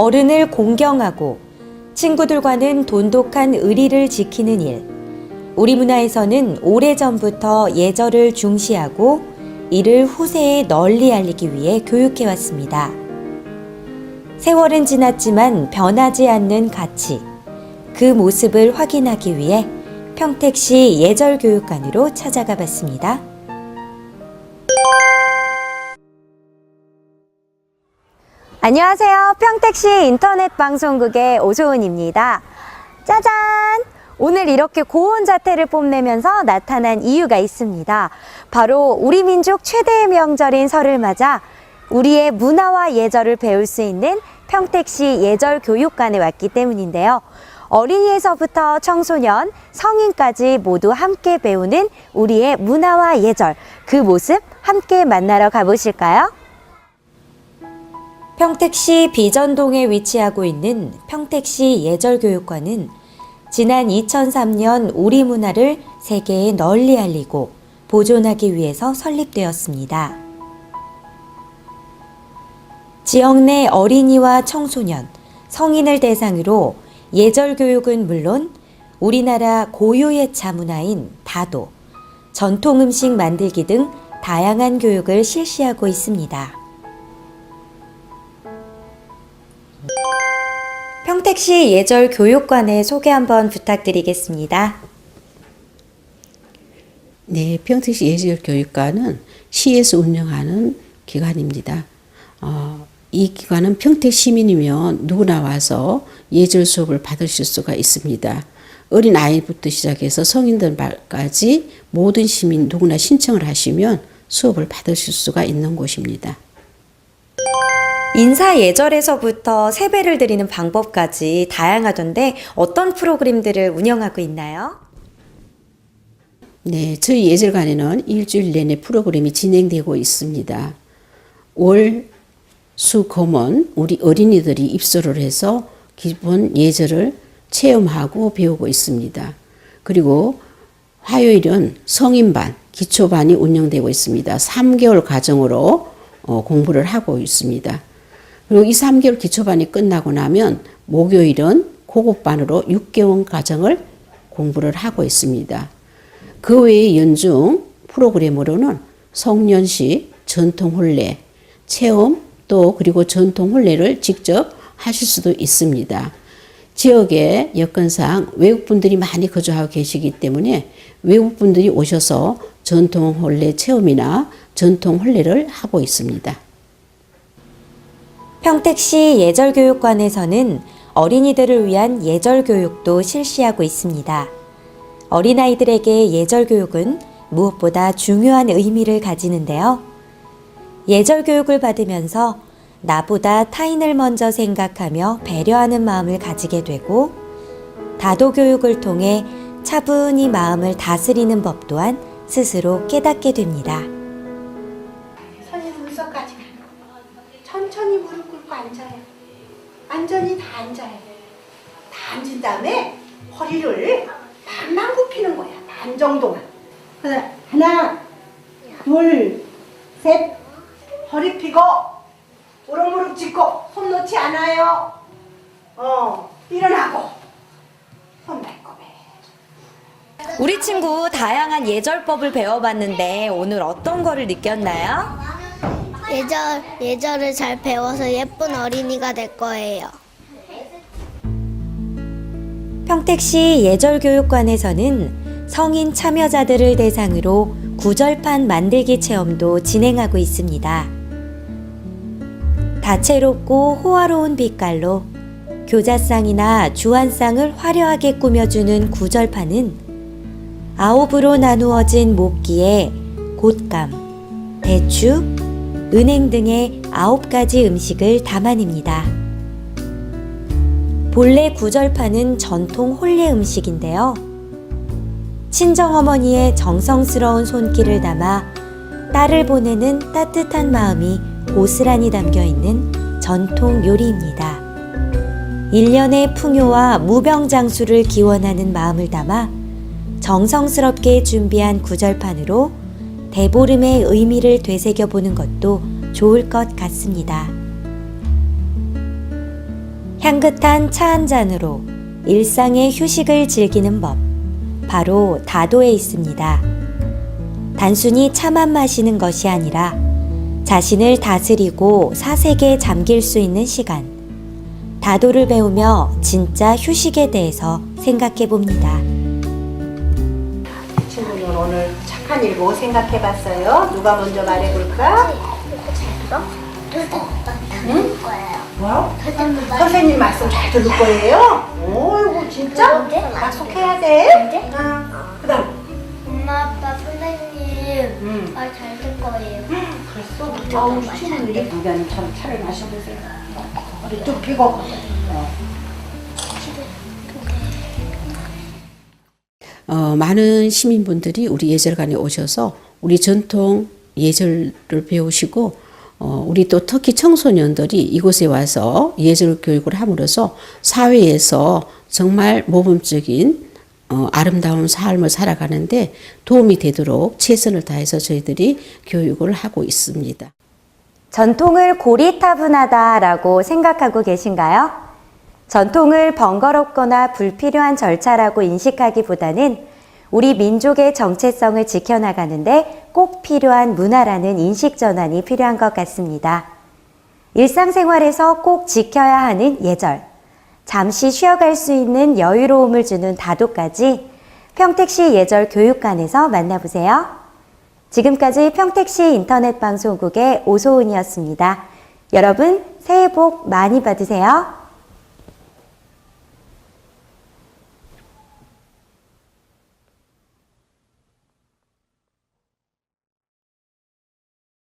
어른을 공경하고 친구들과는 돈독한 의리를 지키는 일. 우리 문화에서는 오래전부터 예절을 중시하고 이를 후세에 널리 알리기 위해 교육해 왔습니다. 세월은 지났지만 변하지 않는 가치. 그 모습을 확인하기 위해 평택시 예절교육관으로 찾아가 봤습니다. 안녕하세요. 평택시 인터넷 방송국의 오소은입니다. 짜잔! 오늘 이렇게 고운 자태를 뽐내면서 나타난 이유가 있습니다. 바로 우리 민족 최대의 명절인 설을 맞아 우리의 문화와 예절을 배울 수 있는 평택시 예절 교육관에 왔기 때문인데요. 어린이에서부터 청소년, 성인까지 모두 함께 배우는 우리의 문화와 예절, 그 모습 함께 만나러 가보실까요? 평택시 비전동에 위치하고 있는 평택시 예절교육관은 지난 2003년 우리 문화를 세계에 널리 알리고 보존하기 위해서 설립되었습니다. 지역 내 어린이와 청소년, 성인을 대상으로 예절 교육은 물론 우리나라 고유의 자문화인 다도, 전통 음식 만들기 등 다양한 교육을 실시하고 있습니다. 평택시 예절 교육관의 소개 한번 부탁드리겠습니다. 네, 평택시 예절 교육관은 시에서 운영하는 기관입니다. 어, 이 기관은 평택 시민이면 누구나 와서 예절 수업을 받으실 수가 있습니다. 어린 아이부터 시작해서 성인들까지 모든 시민 누구나 신청을 하시면 수업을 받으실 수가 있는 곳입니다. 인사 예절에서부터 세배를 드리는 방법까지 다양하던데 어떤 프로그램들을 운영하고 있나요? 네, 저희 예절관에는 일주일 내내 프로그램이 진행되고 있습니다. 월, 수, 금은 우리 어린이들이 입소를 해서 기본 예절을 체험하고 배우고 있습니다. 그리고 화요일은 성인반, 기초반이 운영되고 있습니다. 3개월 과정으로 어, 공부를 하고 있습니다. 그리고 이 3개월 기초반이 끝나고 나면 목요일은 고급반으로 6개월 과정을 공부를 하고 있습니다. 그 외에 연중 프로그램으로는 송년식, 전통 혼례, 체험 또 그리고 전통 혼례를 직접 하실 수도 있습니다. 지역에 여건상 외국분들이 많이 거주하고 계시기 때문에 외국분들이 오셔서 전통 혼례 체험이나 전통 혼례를 하고 있습니다. 평택시 예절교육관에서는 어린이들을 위한 예절교육도 실시하고 있습니다. 어린아이들에게 예절교육은 무엇보다 중요한 의미를 가지는데요. 예절교육을 받으면서 나보다 타인을 먼저 생각하며 배려하는 마음을 가지게 되고 다도교육을 통해 차분히 마음을 다스리는 법 또한 스스로 깨닫게 됩니다. 천천히 무릎 꿇고 앉아요. 완전히 다 앉아요. 다 앉은 다음에 허리를 반만 굽히는 거야. 반 정도만. 하나, 둘, 셋. 허리 펴고 오른 무릎 짚고 손 놓지 않아요. 어, 일어나고 손 발꼽에. 우리 친구 다양한 예절법을 배워봤는데 오늘 어떤 거를 느꼈나요? 예절, 예절을 잘 배워서 예쁜 어린이가 될 거예요. 평택시 예절교육관에서는 성인 참여자들을 대상으로 구절판 만들기 체험도 진행하고 있습니다. 다채롭고 호화로운 빛깔로 교자상이나 주안상을 화려하게 꾸며주는 구절판은 아홉으로 나누어진 목기에 곶감, 대추, 은행 등의 아홉 가지 음식을 담아냅니다. 본래 구절판은 전통 혼례 음식인데요. 친정어머니의 정성스러운 손길을 담아 딸을 보내는 따뜻한 마음이 고스란히 담겨 있는 전통 요리입니다. 일년의 풍요와 무병장수를 기원하는 마음을 담아 정성스럽게 준비한 구절판으로 대보름의 의미를 되새겨 보는 것도 좋을 것 같습니다. 향긋한 차 한 잔으로 일상의 휴식을 즐기는 법. 바로 다도에 있습니다. 단순히 차만 마시는 것이 아니라 자신을 다스리고 사색에 잠길 수 있는 시간. 다도를 배우며 진짜 휴식에 대해서 생각해 봅니다. 한일뭐 생각해봤어요? 누가 먼저 말해볼까? 응? 거예요. 뭐? 선생님 말씀 잘 들을 거예요? 어이구 진짜? 약속해야 돼? 응. 그 다음 엄마, 아빠, 선생님 음. 말잘들 거예요. 그랬어? 아우 친구들이 부장님처럼 차를 마셔보세요. 허리 쭉 펴고. 어. 어, 많은 시민분들이 우리 예절관에 오셔서 우리 전통 예절을 배우시고 어, 우리 또 특히 청소년들이 이곳에 와서 예절 교육을 함으로써 사회에서 정말 모범적인 어, 아름다운 삶을 살아가는데 도움이 되도록 최선을 다해서 저희들이 교육을 하고 있습니다. 전통을 고리타분하다라고 생각하고 계신가요? 전통을 번거롭거나 불필요한 절차라고 인식하기보다는 우리 민족의 정체성을 지켜나가는데 꼭 필요한 문화라는 인식 전환이 필요한 것 같습니다. 일상생활에서 꼭 지켜야 하는 예절, 잠시 쉬어갈 수 있는 여유로움을 주는 다도까지 평택시 예절 교육관에서 만나보세요. 지금까지 평택시 인터넷 방송국의 오소은이었습니다. 여러분, 새해 복 많이 받으세요.